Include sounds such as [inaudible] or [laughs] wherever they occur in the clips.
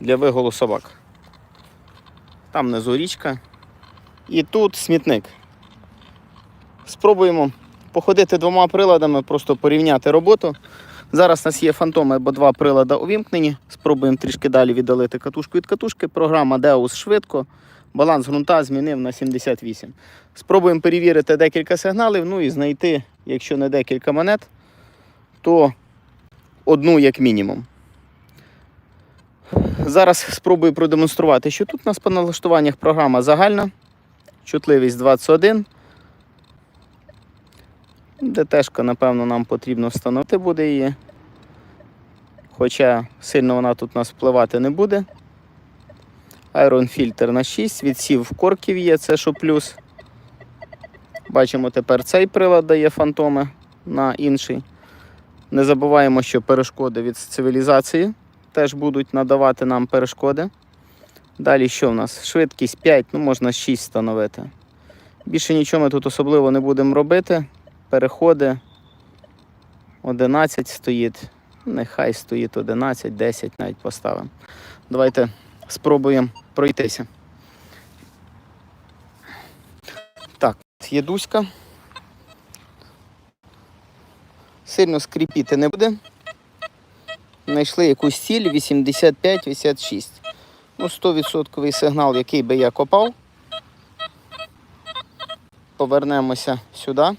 для виголу собак. Там внизу річка. І тут смітник. Спробуємо походити двома приладами, просто порівняти роботу. Зараз у нас є фантоми, бо два прилада увімкнені. Спробуємо трішки далі віддалити катушку від катушки. Програма Deus швидко. Баланс ґрунта змінив на 78. Спробуємо перевірити декілька сигналів, ну і знайти, якщо не декілька монет, то одну як мінімум. Зараз спробую продемонструвати, що тут у нас по налаштуваннях програма загальна, чутливість 21. ДТшка, напевно, нам потрібно встановити буде її. Хоча сильно вона тут у нас впливати не буде. Айронфільтр на 6, відсів корків є, це що плюс. Бачимо, тепер цей прилад дає фантоми на інший. Не забуваємо, що перешкоди від цивілізації теж будуть надавати нам перешкоди. Далі що в нас? Швидкість 5, ну можна 6 встановити. Більше нічого ми тут особливо не будемо робити. Переходи 11 стоїть. Нехай стоїть 11, 10 навіть поставимо. Давайте спробуємо пройтися. Так, є. Сильно скріпіти не буде. Знайшли якусь ціль 85-86. Ну, 100% сигнал, який би я копав. Повернемося сюди.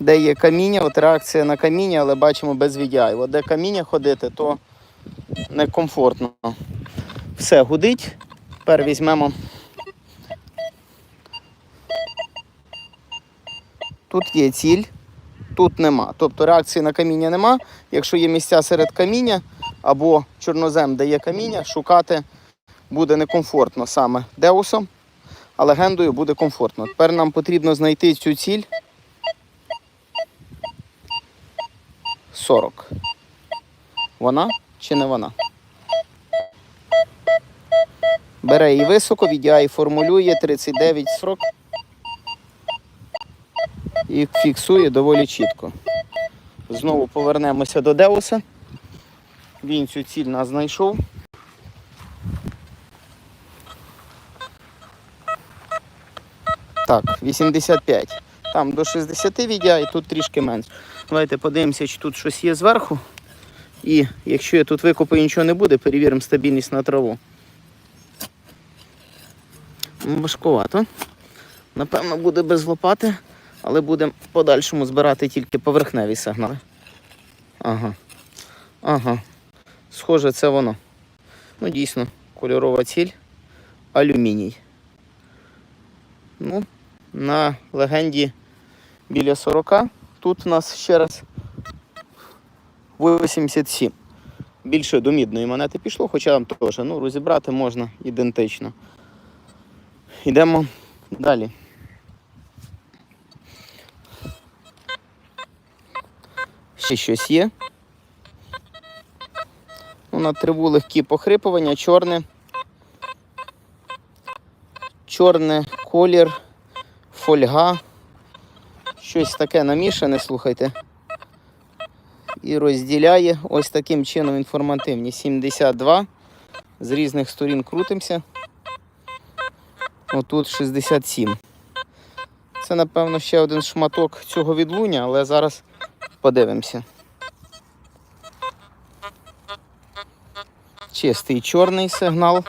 Де є каміння, от реакція на каміння, але бачимо без VDI. От де каміння ходити, то некомфортно. Все гудить. Тепер візьмемо. Тут є ціль, тут нема. Тобто реакції на каміння нема. Якщо є місця серед каміння або чорнозем, де є каміння, шукати буде некомфортно саме деусом, а легендою буде комфортно. Тепер нам потрібно знайти цю ціль. 40. Вона чи не вона? Бере її високо, VDI формулює 39-40 і фіксує доволі чітко. Знову повернемося до Деуса. Він цю ціль нас знайшов. Так, 85. Там до 60 VDI, тут трішки менше. Давайте подивимося, чи тут щось є зверху. І якщо я тут викопаю нічого не буде, перевіримо стабільність на траву. Важкувато. Напевно, буде без лопати, але будемо в подальшому збирати тільки поверхневі сигнали. Ага. Ага. Схоже, це воно. Ну, дійсно, кольорова ціль. Алюміній. Ну, на легенді біля 40. Тут у нас ще раз 87. Більше до мідної монети пішло, хоча там теж ну, розібрати можна ідентично. Йдемо далі. Ще щось є. Ну, на триву легкі похрипування, чорне. Чорне колір, фольга. Щось таке намішане, слухайте. І розділяє ось таким чином інформативні. 72. З різних сторін крутимося. Отут 67. Це, напевно, ще один шматок цього відлуння, але зараз подивимося. Чистий чорний сигнал.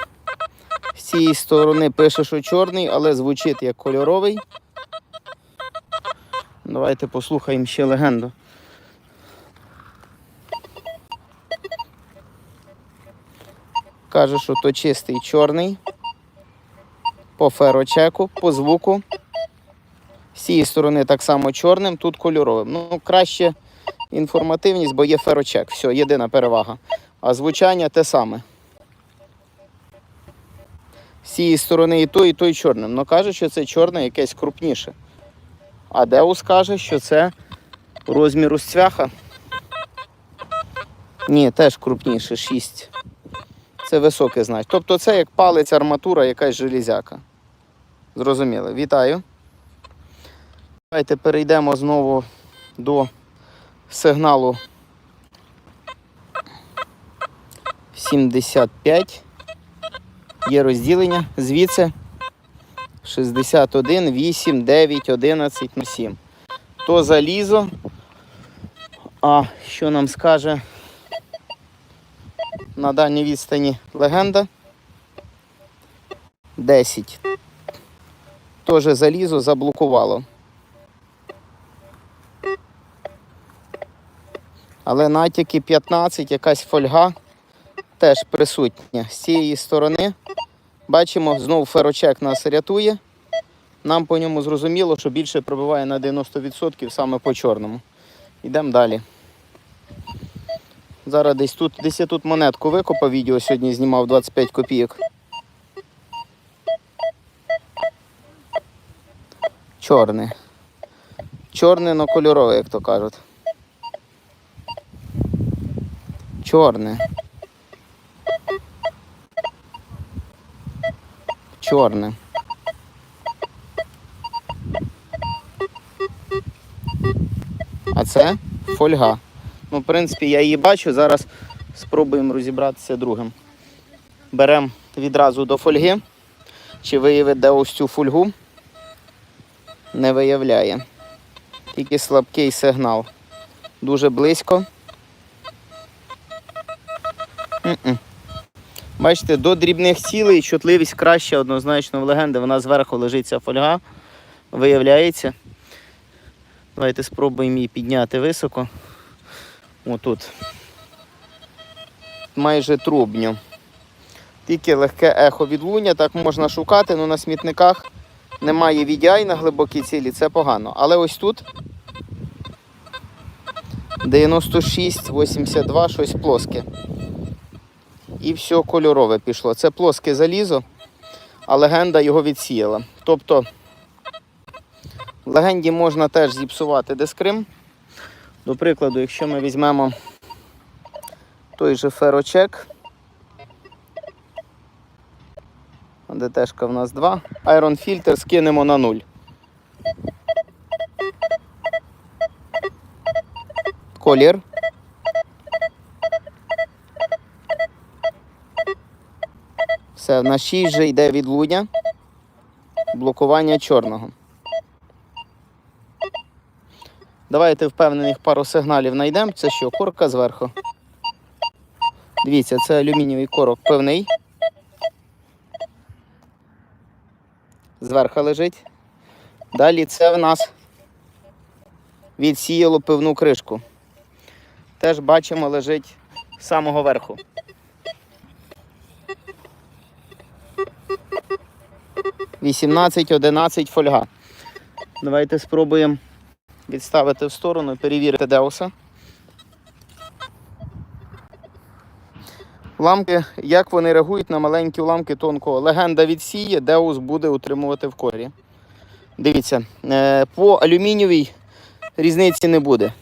З цієї сторони пише, що чорний, але звучить як кольоровий. Давайте послухаємо ще легенду. Каже, що то чистий чорний. По ферочеку, по звуку. З цієї сторони так само чорним, тут кольоровим. Ну, краще інформативність, бо є ферочек. Все, єдина перевага. А звучання те саме. З цієї сторони і той, і той чорним. Ну каже, що це чорне якесь крупніше. А Деус каже, що це розміру цвяха. Ні, теж крупніше, 6. Це високе значить. Тобто це як палець, арматура, якась железяка. Зрозуміло. Вітаю. Давайте перейдемо знову до сигналу 75. Є розділення. Звідси 61, 8, 9, 11, 7. То залізо. А що нам скаже на дальній відстані легенда? 10. Теж залізо заблокувало. Але натяки 15, якась фольга теж присутня. З цієї сторони бачимо, знову ферочек нас рятує. Нам по ньому зрозуміло, що більше пробиває на 90% саме по чорному. Йдемо далі. Зараз десь тут, десь я тут монетку викопав, відео сьогодні знімав 25 копійок. Чорне. Чорне, но кольорове, як то кажуть. Чорне. Чорне. А це фольга. Ну, в принципі, я її бачу. Зараз спробуємо розібратися другим. Беремо відразу до фольги. Чи виявить, де ось цю фольгу? Не виявляє. Тільки слабкий сигнал. Дуже близько. Бачите, до дрібних цілей чутливість краще однозначно в легенди. Вона зверху лежить ця фольга. Виявляється. Давайте спробуємо її підняти високо. Отут. Майже трубню. Тільки легке ехо відлуння, так можна шукати, але на смітниках немає VDI на глибокій цілі, це погано. Але ось тут 96, 82, щось плоске. І все кольорове пішло. Це плоске залізо, а легенда його відсіяла. Тобто в легенді можна теж зіпсувати дискрим. До прикладу, якщо ми візьмемо той же ферочек, ДТшка в нас 2, Iron фільтр скинемо на 0. Колір. Все, на 6 вже йде відлуння, блокування чорного. Давайте впевнених пару сигналів знайдемо. Це що, корка зверху? Дивіться, це алюмінієвий корок пивний. Зверху лежить. Далі це в нас відсіяло пивну кришку. Теж бачимо, лежить з самого верху. Вісімнадцять, одинадцять фольга. Давайте спробуємо відставити в сторону, перевірити Деуса. Ламки, як вони реагують на маленькі уламки тонкого. Легенда відсіє, Деус буде утримувати в корі. Дивіться, е, по алюмінієвій різниці не буде.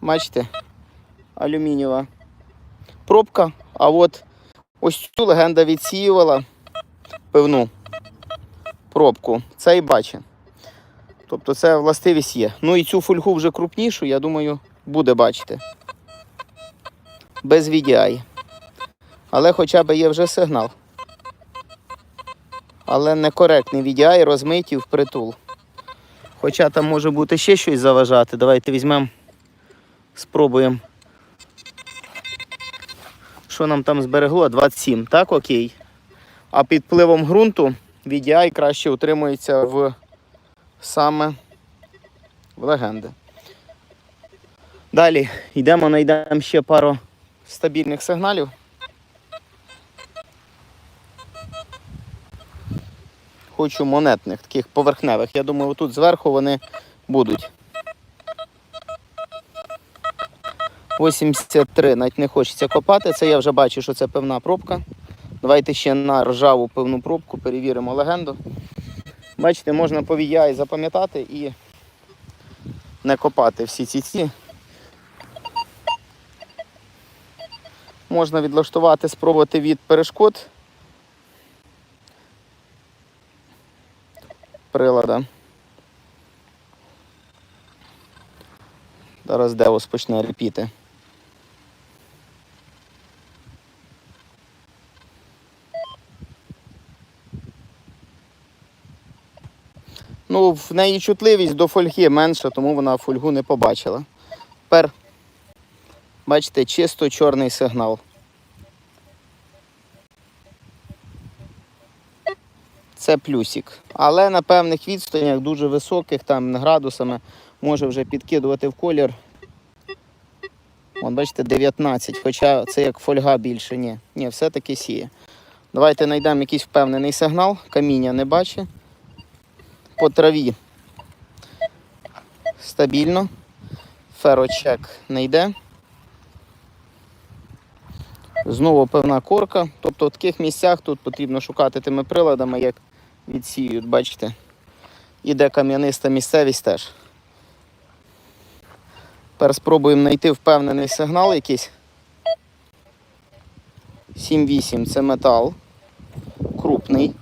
Бачите? Алюмінієва пробка, а от ось цю легенда відсіювала пивну пробку. Це і бачить. Тобто це властивість є. Ну і цю фольгу вже крупнішу, я думаю, буде бачити. Без VDI. Але хоча б є вже сигнал. Але некоректний VDI розмиті впритул. Хоча там може бути ще щось заважати. Давайте візьмемо, спробуємо. Що нам там зберегло? 27, так, окей. А під впливом ґрунту VDI краще утримується в саме в легенди. Далі йдемо, знайдемо ще пару стабільних сигналів. Хочу монетних, таких поверхневих. Я думаю, отут зверху вони будуть. 83, навіть не хочеться копати. Це я вже бачу, що це певна пробка. Давайте ще на ржаву пивну пробку перевіримо легенду. Бачите, можна по VI запам'ятати і не копати всі ці ці. Можна відлаштувати, спробувати від перешкод прилада. Зараз Деус почне репіти. Ну, в неї чутливість до фольги менша, тому вона фольгу не побачила. Тепер, бачите, чисто чорний сигнал. Це плюсик. Але на певних відстанях, дуже високих, там градусами, може вже підкидувати в колір. Вон, бачите, 19, хоча це як фольга більше. Ні, ні, все-таки сіє. Давайте знайдемо якийсь впевнений сигнал. Каміння не бачить. По траві стабільно. Ферочек не йде. Знову певна корка. Тобто в таких місцях тут потрібно шукати тими приладами, як відсіють, бачите. Іде кам'яниста місцевість теж. Тепер спробуємо знайти впевнений сигнал якийсь. 7-8 це метал. Крупний.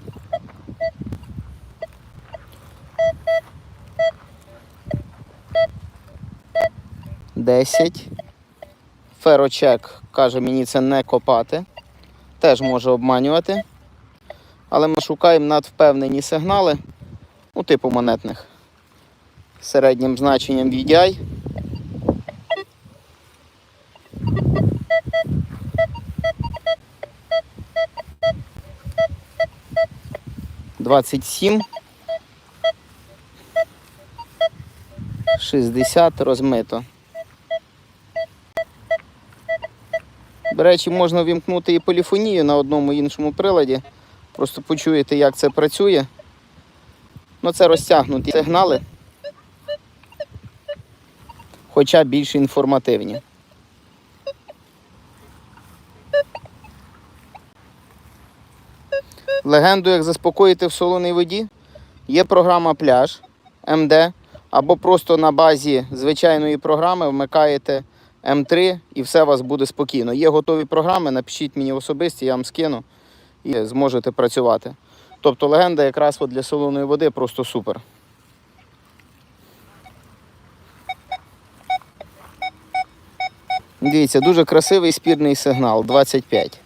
Десять. Ферочек каже мені це не копати. Теж може обманювати. Але ми шукаємо надвпевнені сигнали, ну, типу монетних. Середнім значенням VDI. Двадцять сім. 60 розмито. До речі, можна вімкнути і поліфонію на одному іншому приладі. Просто почуєте, як це працює. Ну, це розтягнуті сигнали. Хоча більш інформативні. Легенду, як заспокоїти в солоній воді, є програма пляж МД, або просто на базі звичайної програми вмикаєте М3 і все у вас буде спокійно. Є готові програми, напишіть мені особисті, я вам скину і зможете працювати. Тобто легенда якраз от для солоної води просто супер. Дивіться, дуже красивий спірний сигнал 25.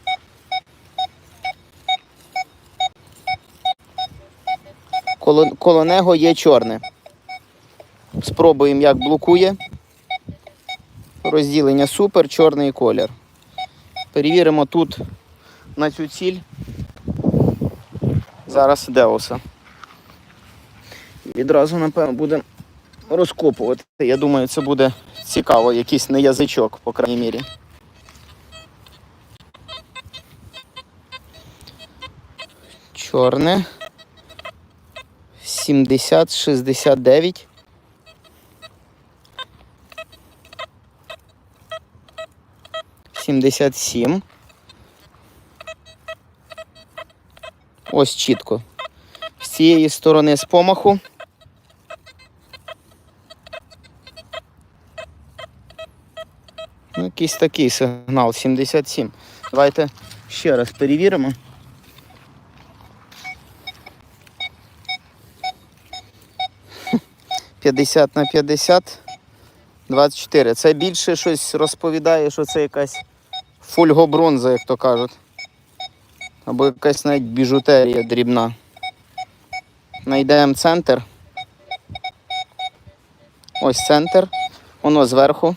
Коло, коло нього є чорне. Спробуємо, як блокує. Розділення супер, чорний колір. Перевіримо тут на цю ціль. Зараз Деуса. Відразу, напевно, будемо розкопувати. Я думаю, це буде цікаво, якийсь не язичок, по крайній мірі. Чорне. 70, 69. Сімдесят сім. Ось чітко. З цієї сторони з помаху. Ну, якийсь такий сигнал 77. Давайте ще раз перевіримо. 50 на 50. 24. Це більше щось розповідає, що це якась фольгобронза, як то кажуть. Або якась навіть біжутерія дрібна. Найдемо центр. Ось центр. Воно зверху.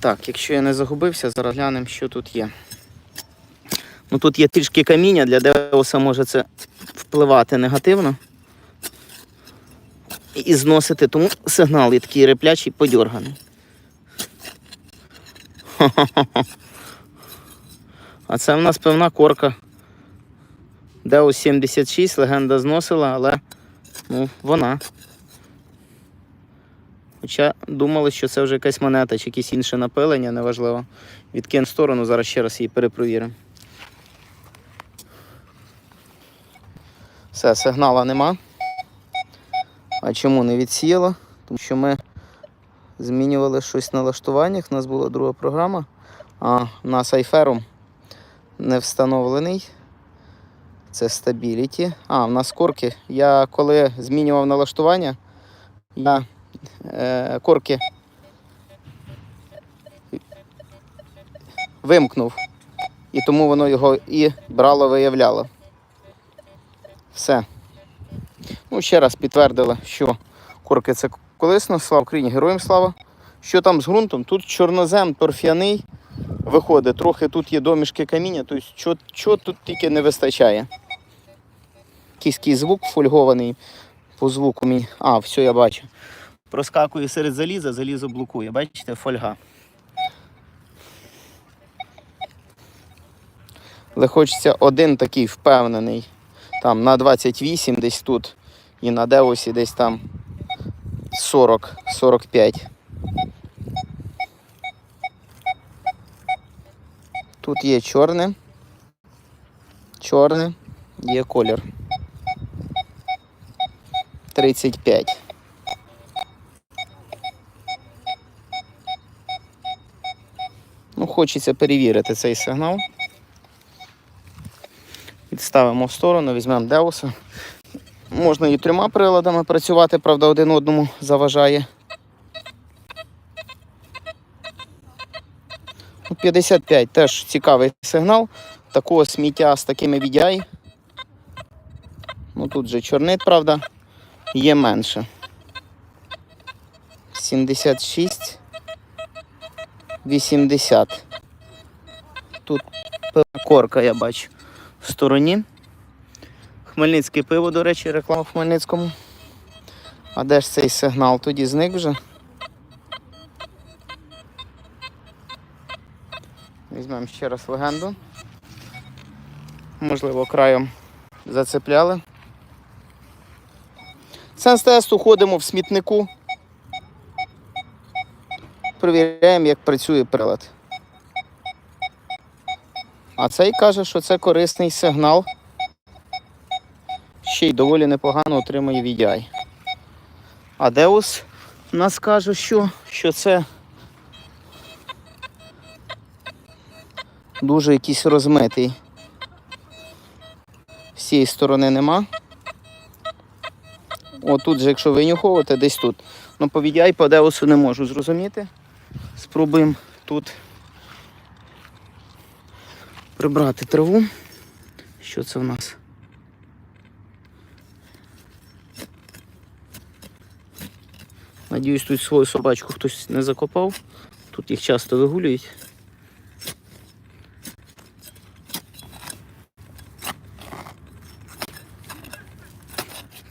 Так, якщо я не загубився, зараз глянемо, що тут є. Ну тут є трішки каміння, для Деуса може це впливати негативно. І зносити, тому сигнал є такий реплячий подьорганий. [laughs] А це в нас певна корка. Деус 76, легенда зносила, але ну, вона. Хоча думали, що це вже якась монета чи якесь інше напилення, неважливо. Відкинь в сторону, зараз ще раз її перепровіримо. Все, сигнала нема. А чому не відсіяло? Тому що ми змінювали щось на налаштуваннях. У нас була друга програма, а у нас айфером не встановлений. Це Stability. А, в нас корки. Я коли змінював налаштування, я е, корки вимкнув. І тому воно його і брало, виявляло. Все. Ну, ще раз підтвердила, що корки це колисно. Слава Україні, героям слава. Що там з ґрунтом? Тут чорнозем торф'яний виходить. Трохи тут є домішки каміння, тобто що, що тут тільки не вистачає. Якийсь такий звук фольгований по звуку мені. А, все, я бачу. Проскакує серед заліза, залізо блокує. Бачите, фольга. Але хочеться один такий впевнений. Там на 28 десь тут. І на Деусі десь там 40-45. Тут є чорне. Чорне, є колір. 35. Ну, хочеться перевірити цей сигнал. Відставимо в сторону, візьмемо Деуса. Можна і трьома приладами працювати, правда, один одному заважає. Ну, 55 теж цікавий сигнал. Такого сміття з такими VDI. Ну тут же чорнит, правда, є менше. 76. 80. Тут корка, я бачу, стороні. Хмельницьке пиво, до речі, реклама в Хмельницькому. А де ж цей сигнал? Тоді зник вже. Візьмемо ще раз легенду. Можливо, краєм зацепляли. Сенс тесту ходимо в смітнику. Провіряємо, як працює прилад. А цей каже, що це корисний сигнал. Ще й доволі непогано отримує VDI. А Деус нас каже, що, що це дуже якийсь розмитий. З цієї сторони нема. Отут же, якщо винюховувати, десь тут. Ну, по VDI по Деусу не можу зрозуміти. Спробуємо тут прибрати траву. Що це в нас? Надіюсь, тут свою собачку хтось не закопав. Тут їх часто вигулюють.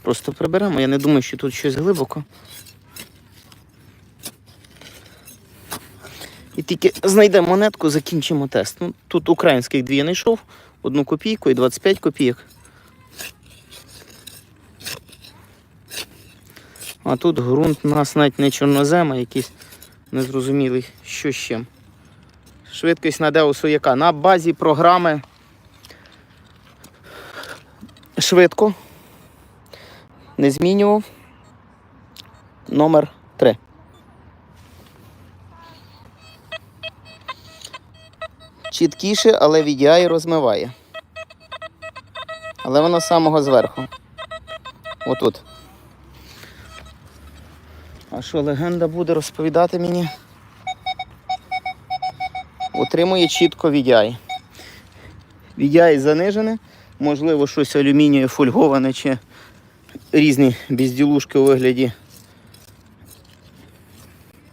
Просто приберемо. Я не думаю, що тут щось глибоко. І тільки знайдемо монетку, закінчимо тест. Ну, тут українських дві я знайшов, одну копійку і 25 копійок. А тут ґрунт у нас навіть не чорнозем, а якийсь незрозумілий, що з чим. Швидкість на Деусу яка? На базі програми швидко. Не змінював. Номер Чіткіше, але VDI розмиває. Але воно з самого зверху. Отут. А що легенда буде розповідати мені? Отримує чітко VDI. VDI занижене, можливо, щось алюмінієве фольговане чи різні безділушки у вигляді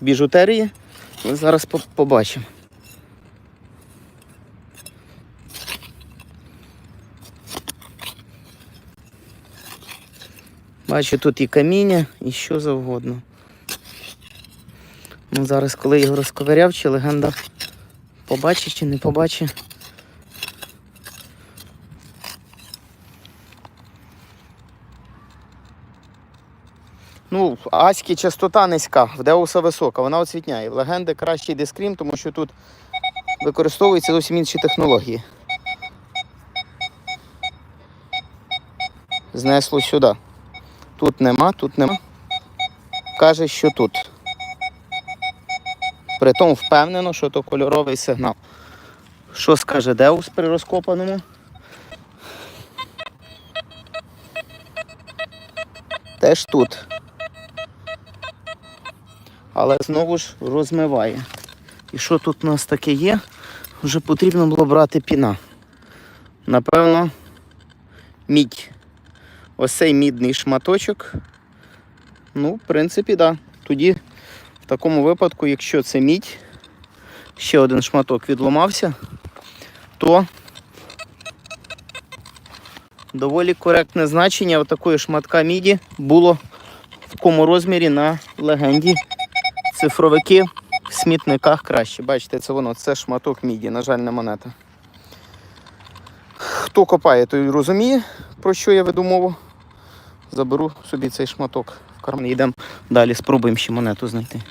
біжутерії. Ми зараз побачимо. Бачу, тут і каміння, і що завгодно. Ну, зараз, коли його розковиряв, чи легенда побачить чи не побачить. Ну, Аські частота низька, в Деуса висока, вона освітняє. В легенди кращий дискрім, тому що тут використовуються зовсім інші технології. Знесло сюди. Тут нема, тут нема. Каже, що тут. Притом впевнено, що то кольоровий сигнал. Що скаже Деус при розкопаному? Теж тут. Але знову ж розмиває. І що тут у нас таке є? вже потрібно було брати піна. Напевно, мідь. Ось цей мідний шматочок. Ну, в принципі. Да. Тоді, в такому випадку, якщо це мідь, ще один шматок відломався, то доволі коректне значення такої шматка міді було в такому розмірі на легенді. Цифровики в смітниках краще. Бачите, це воно, це шматок міді, на жаль, не монета. Хто копає, той розуміє, про що я веду мову. Заберу собі цей шматок в карман. Йдемо далі, спробуємо ще монету знайти.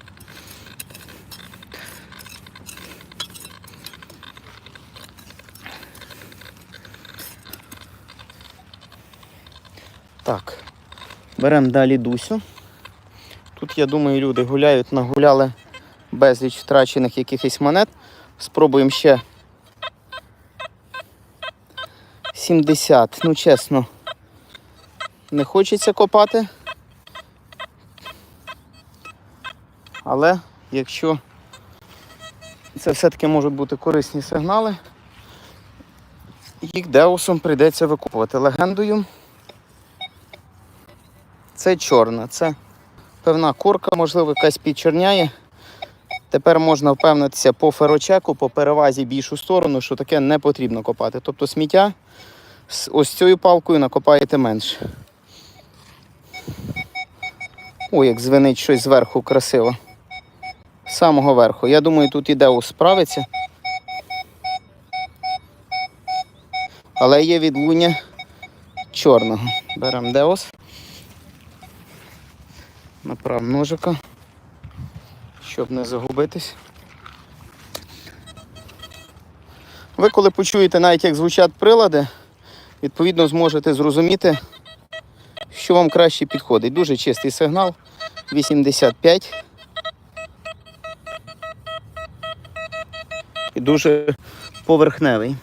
Так, беремо далі Дусю. Тут, я думаю, люди гуляють, нагуляли безліч втрачених якихось монет. Спробуємо ще 70. Ну, чесно, не хочеться копати. Але якщо це все-таки можуть бути корисні сигнали, їх деусом прийдеться викупувати легендою. Це чорна, це певна курка, можливо, якась підчорняє. Тепер можна впевнитися по ферочеку, по перевазі більшу сторону, що таке не потрібно копати. Тобто сміття ось цією палкою накопаєте менше. Ой, як звенить щось зверху красиво. З самого верху. Я думаю, тут і Деус справиться. Але є відлуння чорного. Беремо Деус. Направ ножика, щоб не загубитись. Ви коли почуєте навіть як звучать прилади, відповідно зможете зрозуміти, що вам краще підходить. Дуже чистий сигнал 85. І дуже поверхневий.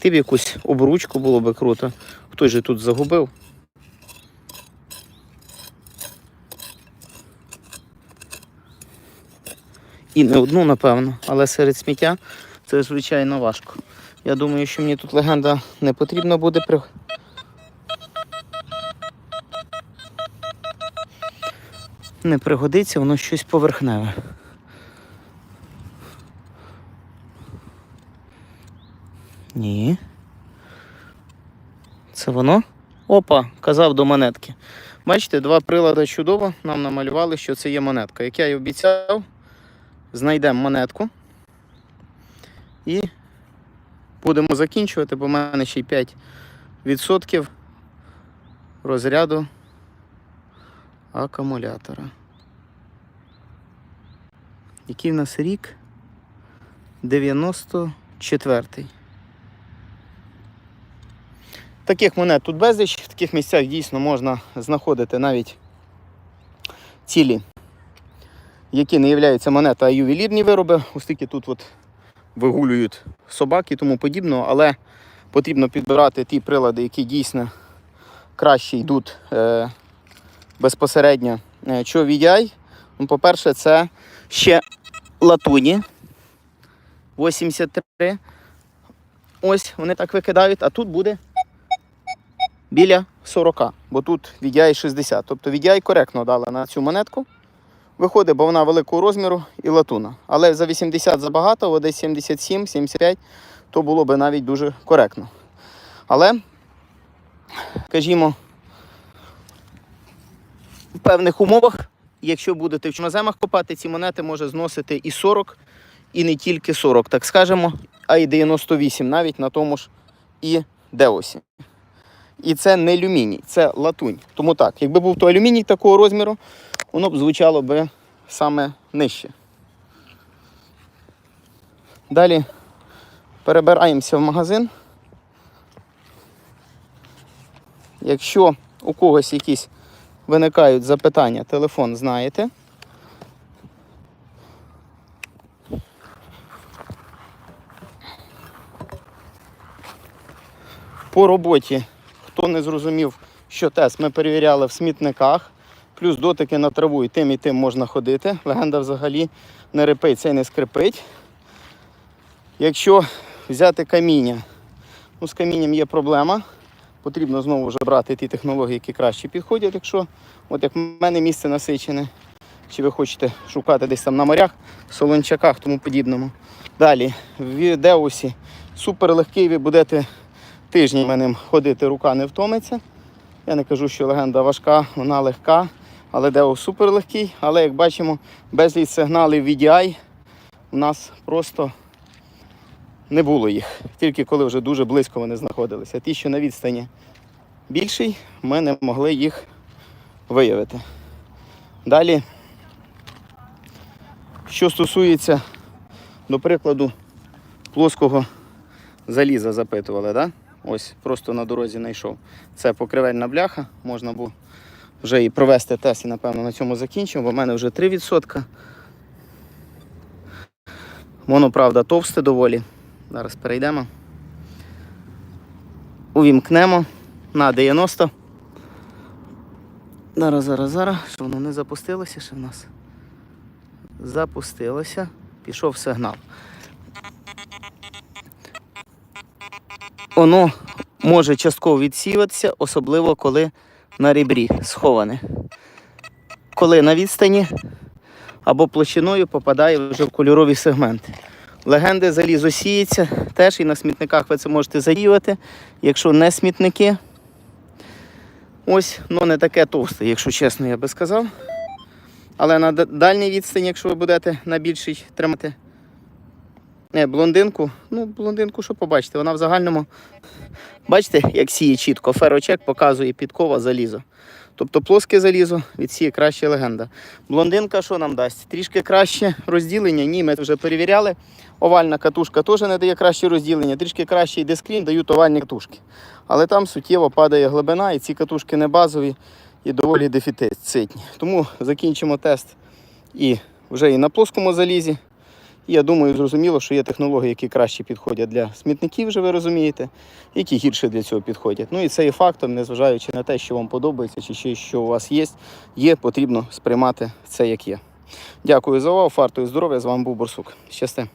Знайти б якусь обручку було би круто. Хтось же тут загубив. І не одну, напевно, але серед сміття це звичайно важко. Я думаю, що мені тут легенда не потрібно буде при. Не пригодиться, воно щось поверхневе. Ні. Це воно? Опа, казав до монетки. Бачите, два прилади чудово нам намалювали, що це є монетка. Як я й обіцяв, знайдемо монетку і будемо закінчувати, бо в мене ще й 5% розряду акумулятора. Який в нас рік? 94-й. Таких монет тут безліч, в таких місцях дійсно можна знаходити навіть цілі, які не являються монета, а ювелірні вироби, оскільки тут от вигулюють собаки і тому подібного, але потрібно підбирати ті прилади, які дійсно краще йдуть е, безпосередньо. Е, Що VDI? Ну, по-перше, це ще латуні 83. Ось вони так викидають, а тут буде біля 40, бо тут VDI 60. Тобто VDI коректно дала на цю монетку. Виходить, бо вона великого розміру і латуна. Але за 80 забагато, о, десь 77-75, то було би навіть дуже коректно. Але, скажімо, в певних умовах, якщо будете в чорноземах копати, ці монети може зносити і 40, і не тільки 40, так скажемо, а й 98 навіть на тому ж і Деосі. І це не алюміній, це латунь. Тому так, якби був то алюміній такого розміру, воно б звучало би саме нижче. Далі перебираємося в магазин. Якщо у когось якісь виникають запитання, телефон знаєте. По роботі, хто не зрозумів, що тест ми перевіряли в смітниках, плюс дотики на траву і тим і тим можна ходити. Легенда взагалі не репить, це не скрипить. Якщо взяти каміння, ну з камінням є проблема. Потрібно знову вже брати ті технології, які краще підходять, якщо, от як в мене місце насичене, чи ви хочете шукати десь там на морях, солончаках, тому подібному. Далі, в Деусі супер легкий, ви будете тижнями ним ходити, рука не втомиться. Я не кажу, що легенда важка, вона легка, але Деус супер легкий. Але як бачимо, безліч сигналів VDI у нас просто не було їх. Тільки коли вже дуже близько вони знаходилися. Ті, що на відстані більший, ми не могли їх виявити. Далі, що стосується, до прикладу, плоского заліза запитували, да? Ось просто на дорозі знайшов. Це покривельна бляха, можна було вже і провести тест і, напевно, на цьому закінчимо, бо в мене вже 3%. Воно, правда, товсте доволі. Зараз перейдемо. Увімкнемо на 90. Зараз, зараз, зараз. Що воно не запустилося ще в нас? Запустилося. Пішов сигнал. Воно може частково відсіватися, особливо коли на ребрі сховане. Коли на відстані або площиною попадає вже в кольорові сегменти. Легенди залізо сіється, теж і на смітниках ви це можете задіювати. Якщо не смітники, ось, ну не таке товсте, якщо чесно, я би сказав. Але на дальній відстані, якщо ви будете на більшій тримати не, блондинку, ну, блондинку, що побачите, вона в загальному, бачите, як сіє чітко, ферочек показує підкова залізо. Тобто плоске залізо відсіє краще легенда. Блондинка що нам дасть? Трішки краще розділення. Ні, ми вже перевіряли. Овальна катушка теж не дає краще розділення, трішки кращий дискрін дають овальні катушки. Але там суттєво падає глибина, і ці катушки не базові і доволі дефіцитні. Тому закінчимо тест і вже і на плоскому залізі. Я думаю, зрозуміло, що є технології, які краще підходять для смітників, вже ви розумієте, які гірше для цього підходять. Ну і це є фактом, незважаючи на те, що вам подобається, чи ще що у вас є, є, потрібно сприймати це як є. Дякую за увагу, фарту і здоров'я. З вами був Борсук. Щасти.